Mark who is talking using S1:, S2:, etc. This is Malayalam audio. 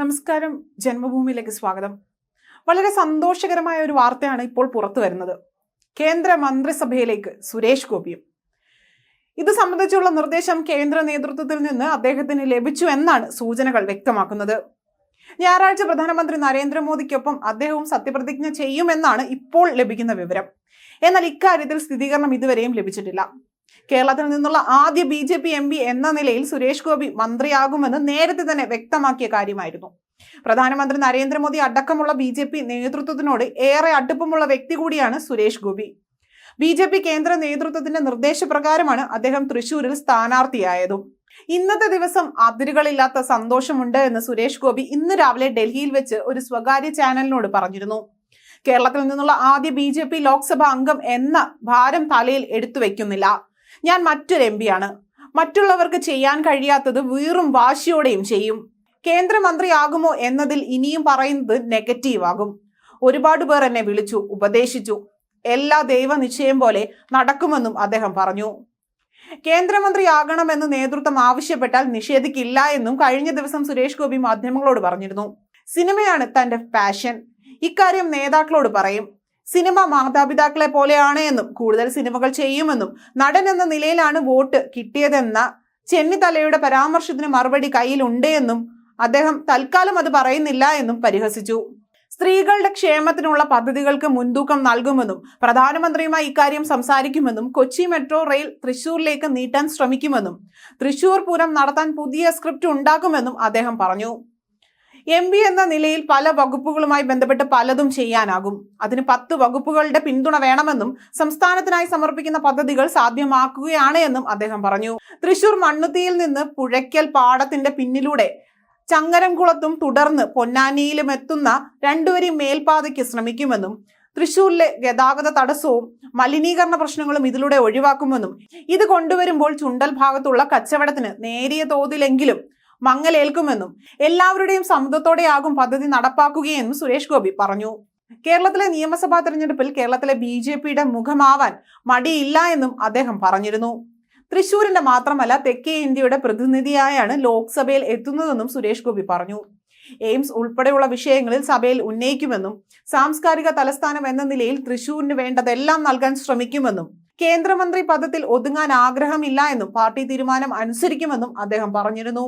S1: നമസ്കാരം ജന്മഭൂമിയിലേക്ക് സ്വാഗതം. വളരെ സന്തോഷകരമായ ഒരു വാർത്തയാണ് ഇപ്പോൾ പുറത്തു വരുന്നത്. കേന്ദ്ര മന്ത്രിസഭയിലേക്ക് സുരേഷ് ഗോപിയും. ഇത് സംബന്ധിച്ചുള്ള നിർദ്ദേശം കേന്ദ്ര നേതൃത്വത്തിൽ നിന്ന് അദ്ദേഹത്തിന് ലഭിച്ചു എന്നാണ് സൂചനകൾ വ്യക്തമാക്കുന്നത്. ഞായറാഴ്ച പ്രധാനമന്ത്രി നരേന്ദ്രമോദിക്കൊപ്പം അദ്ദേഹവും സത്യപ്രതിജ്ഞ ചെയ്യുമെന്നാണ് ഇപ്പോൾ ലഭിക്കുന്ന വിവരം. എന്നാൽ ഇക്കാര്യത്തിൽ സ്ഥിരീകരണം ഇതുവരെയും ലഭിച്ചിട്ടില്ല. കേരളത്തിൽ നിന്നുള്ള ആദ്യ B J P M P എന്ന നിലയിൽ സുരേഷ് ഗോപി മന്ത്രിയാകുമെന്ന് നേരത്തെ തന്നെ വ്യക്തമാക്കിയ കാര്യമായിരുന്നു. പ്രധാനമന്ത്രി നരേന്ദ്രമോദി അടക്കമുള്ള ബി ജെ പി നേതൃത്വത്തിനോട് ഏറെ അടുപ്പമുള്ള വ്യക്തി കൂടിയാണ് Suresh Gopi. B J P കേന്ദ്ര നേതൃത്വത്തിന്റെ നിർദ്ദേശപ്രകാരമാണ് അദ്ദേഹം തൃശൂരിൽ സ്ഥാനാർത്ഥിയായതും. ഇന്നത്തെ ദിവസം അതിരുകളില്ലാത്ത സന്തോഷമുണ്ട് എന്ന് സുരേഷ് ഗോപി ഇന്ന് രാവിലെ ഡൽഹിയിൽ വെച്ച് ഒരു സ്വകാര്യ ചാനലിനോട് പറഞ്ഞിരുന്നു. കേരളത്തിൽ നിന്നുള്ള ആദ്യ ബി ജെ പി ലോക്സഭാ അംഗം എന്ന ഭാരം തലയിൽ എടുത്തു വെക്കുന്നില്ല. ഞാൻ മറ്റൊരു എം പിയാണ് മറ്റുള്ളവർക്ക് ചെയ്യാൻ കഴിയാത്തത് വീറും വാശിയോടെയും ചെയ്യും. കേന്ദ്രമന്ത്രിയാകുമോ എന്നതിൽ ഇനിയും പറയുന്നത് നെഗറ്റീവാകും ഒരുപാട് പേർ എന്നെ വിളിച്ചു ഉപദേശിച്ചു. എല്ലാ ദൈവനിശ്ചയം പോലെ നടക്കുമെന്നും അദ്ദേഹം പറഞ്ഞു. കേന്ദ്രമന്ത്രിയാകണമെന്ന് നേതൃത്വം ആവശ്യപ്പെട്ടാൽ നിഷേധിക്കില്ല എന്നും കഴിഞ്ഞ ദിവസം സുരേഷ് ഗോപി മാധ്യമങ്ങളോട് പറഞ്ഞിരുന്നു. സിനിമയാണ് തന്റെ പാഷൻ ഇക്കാര്യം നേതാക്കളോട് പറയും. സിനിമ മാതാപിതാക്കളെ പോലെയാണ് എന്നും കൂടുതൽ സിനിമകൾ ചെയ്യുമെന്നും നടൻ എന്ന നിലയിലാണ് വോട്ട് കിട്ടിയതെന്ന ചെന്നിത്തലയുടെ പരാമർശത്തിന് മറുപടി കയ്യിലുണ്ട് എന്നും അദ്ദേഹം തൽക്കാലം അത് പറയുന്നില്ല എന്നും പരിഹസിച്ചു. സ്ത്രീകളുടെ ക്ഷേമത്തിനുള്ള പദ്ധതികൾക്ക് മുൻതൂക്കം നൽകുമെന്നും പ്രധാനമന്ത്രിയുമായി ഇക്കാര്യം സംസാരിക്കുമെന്നും കൊച്ചി മെട്രോ റെയിൽ തൃശൂരിലേക്ക് നീട്ടാൻ ശ്രമിക്കുമെന്നും തൃശൂർ പൂരം നടത്താൻ പുതിയ സ്ക്രിപ്റ്റ് ഉണ്ടാക്കുമെന്നും അദ്ദേഹം പറഞ്ഞു. എം പി എന്ന നിലയിൽ പല വകുപ്പുകളുമായി ബന്ധപ്പെട്ട് പലതും ചെയ്യാനാകും. അതിന് പത്ത് വകുപ്പുകളുടെ പിന്തുണ വേണമെന്നും സംസ്ഥാനത്തിനായി സമർപ്പിക്കുന്ന പദ്ധതികൾ സാധ്യമാക്കുകയാണ് എന്നും അദ്ദേഹം പറഞ്ഞു. തൃശൂർ മണ്ണുത്തിയിൽ നിന്ന് പുഴയ്ക്കൽ പാടത്തിന്റെ പിന്നിലൂടെ ചങ്ങരംകുളത്തും തുടർന്ന് പൊന്നാനിയിലും എത്തുന്ന രണ്ടുവരി മേൽപാതയ്ക്ക് ശ്രമിക്കുമെന്നും തൃശൂരിലെ ഗതാഗത തടസ്സവും മലിനീകരണ പ്രശ്നങ്ങളും ഇതിലൂടെ ഒഴിവാക്കുമെന്നും ഇത് കൊണ്ടുവരുമ്പോൾ ചുണ്ടൽ ഭാഗത്തുള്ള കച്ചവടത്തിന് നേരിയ തോതിലെങ്കിലും മങ്ങലേൽക്കുമെന്നും എല്ലാവരുടെയും സമ്മതത്തോടെയാകും പദ്ധതി നടപ്പാക്കുകയെന്നും സുരേഷ് ഗോപി പറഞ്ഞു. കേരളത്തിലെ നിയമസഭാ തെരഞ്ഞെടുപ്പിൽ കേരളത്തിലെ ബി ജെ പിയുടെ മുഖമാവാൻ മടിയില്ല എന്നും അദ്ദേഹം പറഞ്ഞിരുന്നു. തൃശൂരിന്റെ മാത്രമല്ല തെക്കേ ഇന്ത്യയുടെ പ്രതിനിധിയായാണ് ലോക്സഭയിൽ എത്തുന്നതെന്നും സുരേഷ് ഗോപി പറഞ്ഞു. എയിംസ് ഉൾപ്പെടെയുള്ള വിഷയങ്ങളിൽ സഭയിൽ ഉന്നയിക്കുമെന്നും സാംസ്കാരിക തലസ്ഥാനം എന്ന നിലയിൽ തൃശൂരിന് വേണ്ടതെല്ലാം നൽകാൻ ശ്രമിക്കുമെന്നും കേന്ദ്രമന്ത്രി പദത്തിൽ ഒതുങ്ങാൻ ആഗ്രഹമില്ല എന്നും പാർട്ടി തീരുമാനം അനുസരിക്കുമെന്നും അദ്ദേഹം പറഞ്ഞിരുന്നു.